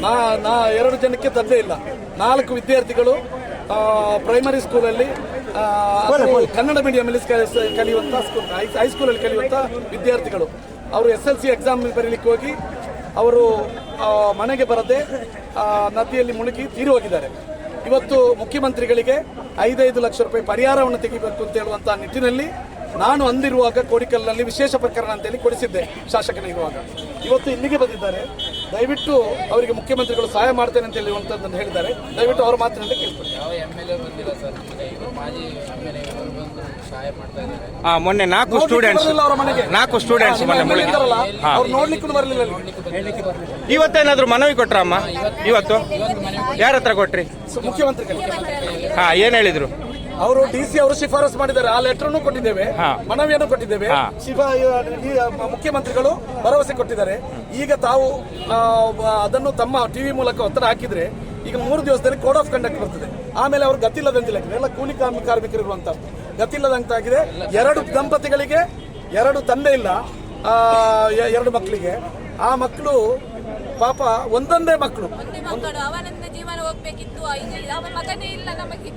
ನಾ ನಾ ಎರಡು ಜನಕ್ಕೆ ತಂದೆ ಇಲ್ಲ. ನಾಲ್ಕು ವಿದ್ಯಾರ್ಥಿಗಳು ಪ್ರೈಮರಿ ಸ್ಕೂಲಲ್ಲಿ ಕನ್ನಡ ಮೀಡಿಯಂನಲ್ಲಿ ಕಲಿಯುವಂತ ಸ್ಕೂಲ್ ಹೈ- ಹೈಸ್ಕೂಲಲ್ಲಿ ಕಲಿಯುವಂತ ವಿದ್ಯಾರ್ಥಿಗಳು. ಅವರು ಎಸ್ ಎಲ್ ಸಿ ಎಕ್ಸಾಮ್ ಬರೀಲಿಕ್ಕೆ ಹೋಗಿ ಅವರು ಮನೆಗೆ ಬರದೆ ನದಿಯಲ್ಲಿ ಮುಳುಗಿ ತೀರಿ ಹೋಗಿದ್ದಾರೆ. ಇವತ್ತು ಮುಖ್ಯಮಂತ್ರಿಗಳಿಗೆ ಐದೈದು ಲಕ್ಷ ರೂಪಾಯಿ ಪರಿಹಾರವನ್ನು ತೆಗಿಬೇಕು ಅಂತ ಹೇಳುವಂತಹ ನಿಟ್ಟಿನಲ್ಲಿ ನಾನು ಅಂದಿರುವಾಗ ಕೋಡಿಕಲ್ನಲ್ಲಿ ವಿಶೇಷ ಪ್ರಕರಣ ಅಂತೇಳಿ ಕೊಡಿಸಿದ್ದೆ ಶಾಸಕನಿರುವಾಗ. ಇವತ್ತು ಇಲ್ಲಿಗೆ ಬಂದಿದ್ದಾರೆ. ದಯವಿಟ್ಟು ಅವರಿಗೆ ಮುಖ್ಯಮಂತ್ರಿಗಳು ಸಹಾಯ ಮಾಡ್ತೇನೆ ಅಂತ ಹೇಳುವಂಥದ್ದನ್ನು ಹೇಳಿದ್ದಾರೆ. ದಯವಿಟ್ಟು ಅವರ ಮಾತಿನಲ್ಲಿ ಕೇಳ್ತಾರೆ ಆ ಮೊನ್ನೆ ನಾಲ್ಕು ಸ್ಟೂಡೆಂಟ್ಸ್ ಬರಲಿಲ್ಲ ಅವರ ಮನೆಗೆ. ನಾಲ್ಕು ಸ್ಟೂಡೆಂಟ್ಸ್ ಮೊನ್ನೆ ಅವ್ರು ನೋಡ್ಲಿಕ್ಕೂ ಬರಲಿಲ್ಲ ಇವತ್ತೇನಾದ್ರು ಮನವಿ ಕೊಟ್ರಮ್ಮ? ಇವತ್ತು ಯಾರ ಹತ್ರ ಕೊಟ್ರಿ. ಮುಖ್ಯಮಂತ್ರಿಗಳು ಹಾ ಏನ್ ಹೇಳಿದ್ರು? ಅವರು ಡಿ ಸಿ ಅವರು ಶಿಫಾರಸ್ ಮಾಡಿದ್ದಾರೆ. ಆ ಲೆಟರ್ ಕೊಟ್ಟಿದ್ದೇವೆ. ಮನವಿಯನ್ನು ಕೊಟ್ಟಿದ್ದೇವೆ. ಮುಖ್ಯಮಂತ್ರಿಗಳು ಭರವಸೆ ಕೊಟ್ಟಿದ್ದಾರೆ. ಈಗ ತಾವು ಅದನ್ನು ತಮ್ಮ ಟಿವಿ ಮೂಲಕ ಒತ್ತಡ ಹಾಕಿದ್ರೆ ಈಗ ಮೂರು ದಿವಸದಲ್ಲಿ ಕೋಡ್ ಆಫ್ ಕಂಡಕ್ಟ್ ಬರ್ತದೆ. ಆಮೇಲೆ ಅವರು ಗತಿಲ್ಲದಂತಿಲ್ಲ ಎಲ್ಲ ಕೂಲಿ ಕಾರ್ಮಿ ಕಾರ್ಮಿಕರು ಇರುವಂತ ಗತಿಲ್ಲದಂತಾಗಿದೆ ಎರಡು ದಂಪತಿಗಳಿಗೆ ಎರಡು ತಂದೆ ಇಲ್ಲ. ಆ, ಎರಡು ಮಕ್ಕಳಿಗೆ. ಆ ಮಕ್ಕಳು ಪಾಪ ಒಂದೊಂದೇ ಮಕ್ಕಳು. ಜೀವನ ಹೋಗ್ಬೇಕಿತ್ತು. ಈಗ ಅವನ ಮಗನೇ ಇಲ್ಲ ನಮಗೆ.